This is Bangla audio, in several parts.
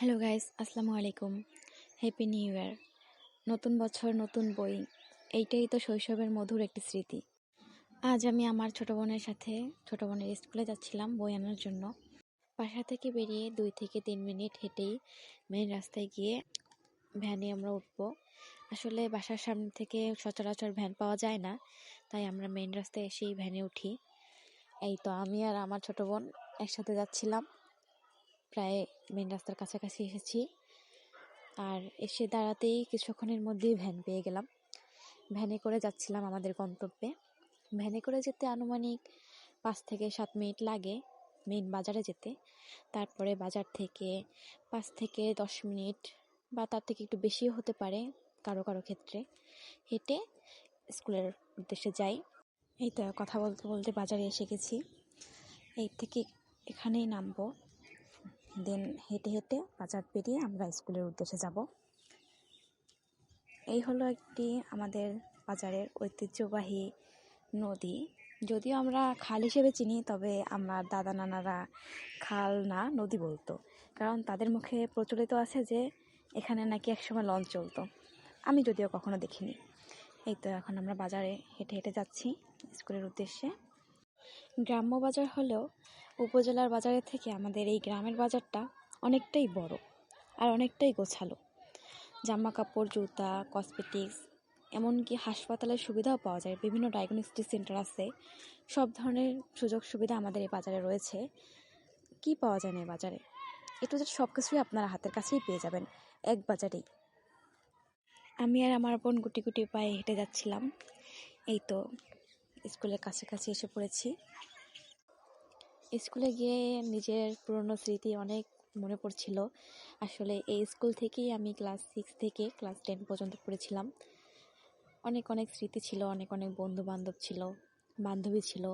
হ্যালো গাইস, আসসালামু আলাইকুম। হ্যাপি নিউ ইয়ার নতুন বছর, নতুন বই, এইটাই তো শৈশবের মধুর একটি স্মৃতি। আজ আমি আমার ছোট বোনের সাথে, ছোট বোনের স্কুলে যাচ্ছিলাম বই আনার জন্য। বাসা থেকে বেরিয়ে দুই থেকে তিন মিনিট হেঁটেই মেন রাস্তায় গিয়ে ভ্যানে আমরা উঠবো। আসলে বাসার সামনে থেকে সচরাচর ভ্যান পাওয়া যায় না, তাই আমরা মেন রাস্তায় এসেই ভ্যানে উঠি। এই তো আমি আর আমার ছোট বোন একসাথে যাচ্ছিলাম। প্রায় মেন রাস্তার কাছাকাছি এসেছি। আর এসে দাঁড়াতেই কিছুক্ষণের মধ্যেই ভ্যান পেয়ে গেলাম। ভ্যানে করে যাচ্ছিলাম আমাদের গন্তব্যে। ভ্যানে করে যেতে আনুমানিক পাঁচ থেকে সাত মিনিট লাগে মেন বাজারে যেতে। তারপরে বাজার থেকে পাঁচ থেকে দশ মিনিট বা তার থেকে একটু বেশিও হতে পারে কারও কারও ক্ষেত্রে। হেঁটে স্কুলের উদ্দেশ্যে যাই। এই তো কথা বলতে বলতে বাজারে এসে গেছি। এই থেকে এখানেই নামবো। দেন হেঁটে হেঁটে বাজার পেরিয়ে আমরা স্কুলের উদ্দেশ্যে যাব। এই হলো একটি আমাদের বাজারের ঐতিহ্যবাহী নদী। যদিও আমরা খাল হিসেবে চিনি, তবে আমার দাদা নানারা খাল না নদী বলতো। কারণ তাদের মুখে প্রচলিত আছে যে, এখানে নাকি একসময় লঞ্চ চলতো। আমি যদিও কখনো দেখিনি। এই তো এখন আমরা বাজারে হেঁটে হেঁটে যাচ্ছি স্কুলের উদ্দেশ্যে। গ্রাম্য বাজার হলেও উপজেলার বাজারের থেকে আমাদের এই গ্রামের বাজারটা অনেকটাই বড় আর অনেকটাই গোছালো। জামা কাপড়, জুতা কসমেটিক্স এমনকি হাসপাতালের সুবিধাও পাওয়া যায়। বিভিন্ন ডায়াগনস্টিক সেন্টার আছে। সব ধরনের সুযোগ সুবিধা আমাদের এই বাজারে রয়েছে। কি পাওয়া যায় না এই বাজারে? একটু সব কিছুই আপনারা হাতের কাছেই পেয়ে যাবেন এক বাজারেই। আমি আর আমার বোন গুটি গুটি পায়ে হেঁটে যাচ্ছিলাম। এই তো, স্কুলের কাছাকাছি এসে পড়েছি। স্কুলে গিয়ে নিজের পুরনো স্মৃতি অনেক মনে পড়ছিল। আসলে এই স্কুল থেকেই আমি ক্লাস সিক্স থেকে ক্লাস টেন পর্যন্ত পড়েছিলাম। অনেক অনেক স্মৃতি ছিল, অনেক অনেক বন্ধু বান্ধব ছিল, বান্ধবী ছিল,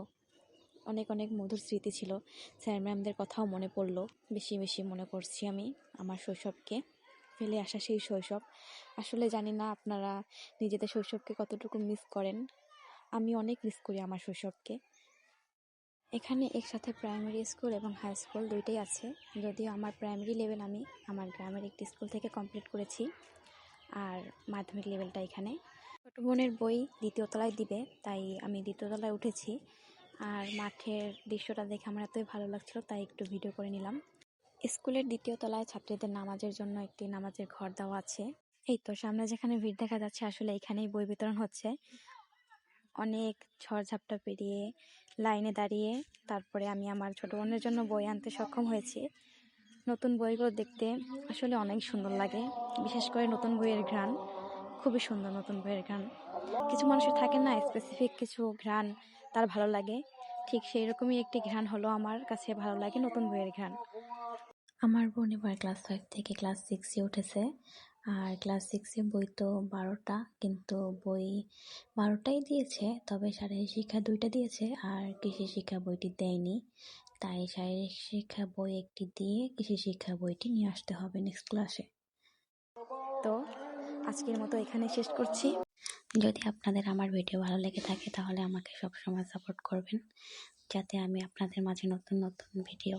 অনেক অনেক মধুর স্মৃতি ছিল। স্যার ম্যামদের কথাও মনে পড়ল, বেশি বেশি মনে করছি আমি আমার শৈশবকে, ফেলে আসা সেই শৈশব। আসলে জানি না আপনারা নিজেদের শৈশবকে কতটুকু মিস করেন। আমি অনেক মিস করি আমার শৈশবকে। এখানে একসাথে প্রাইমারি স্কুল এবং হাই স্কুল দুইটাই আছে। যদিও আমার প্রাইমারি লেভেল আমি আমার গ্রামের একটি স্কুল থেকে কমপ্লিট করেছি, আর মাধ্যমিক লেভেলটা এখানে। ছোটো বোনের বই দ্বিতীয় তলায় দিবে, তাই আমি দ্বিতীয় তলায় উঠেছি। আর মাঠের দৃশ্যটা দেখে আমার এতই ভালো লাগছিল, তাই একটু ভিডিও করে নিলাম। স্কুলের দ্বিতীয় তলায় ছাত্রীদের নামাজের জন্য একটি নামাজের ঘর দেওয়া আছে। এই তো, সামনে যেখানে ভিড় দেখা যাচ্ছে, আসলে এখানেই বই বিতরণ হচ্ছে। অনেক ঝড়ঝাপটা পেরিয়ে লাইনে দাঁড়িয়ে তারপরে আমি আমার ছোটো বোনের জন্য বই আনতে সক্ষম হয়েছি। নতুন বইগুলো দেখতে আসলে অনেক সুন্দর লাগে। বিশেষ করে নতুন বইয়ের ঘ্রাণ, খুবই সুন্দর নতুন বইয়ের ঘ্রাণ। কিছু মানুষের থাকে না স্পেসিফিক কিছু ঘ্রাণ তার ভালো লাগে। ঠিক সেই রকমই একটি ঘ্রাণ হলো আমার কাছে ভালো লাগে নতুন বইয়ের ঘ্রাণ। আমার বোন এবার ক্লাস ফাইভ থেকে ক্লাস সিক্সে উঠেছে। আর ক্লাস সিক্সে বই তো বারোটা, কিন্তু বই বারোটাই দিয়েছে, তবে শারীরিক শিক্ষা দুইটা দিয়েছে, আর কৃষি শিক্ষা বইটি দেয়নি। তাই শারীরিক শিক্ষা বই একটি দিয়ে কৃষি শিক্ষা বইটি নিয়ে আসতে হবে নেক্সট ক্লাসে তো আজকের মতো এখানে শেষ করছি। যদি আপনাদের আমার ভিডিও ভালো লেগে থাকে, তাহলে আমাকে সবসময় সাপোর্ট করবেন, যাতে আমি আপনাদের মাঝে নতুন নতুন ভিডিও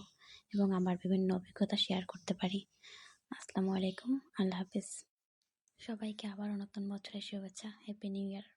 এবং আমার বিভিন্ন অভিজ্ঞতা শেয়ার করতে পারি। আসসালামু আলাইকুম আল্লাহ হাফিজ। সবাইকে আবার নতুন বছরের শুভেচ্ছা হ্যাপি নিউ ইয়ার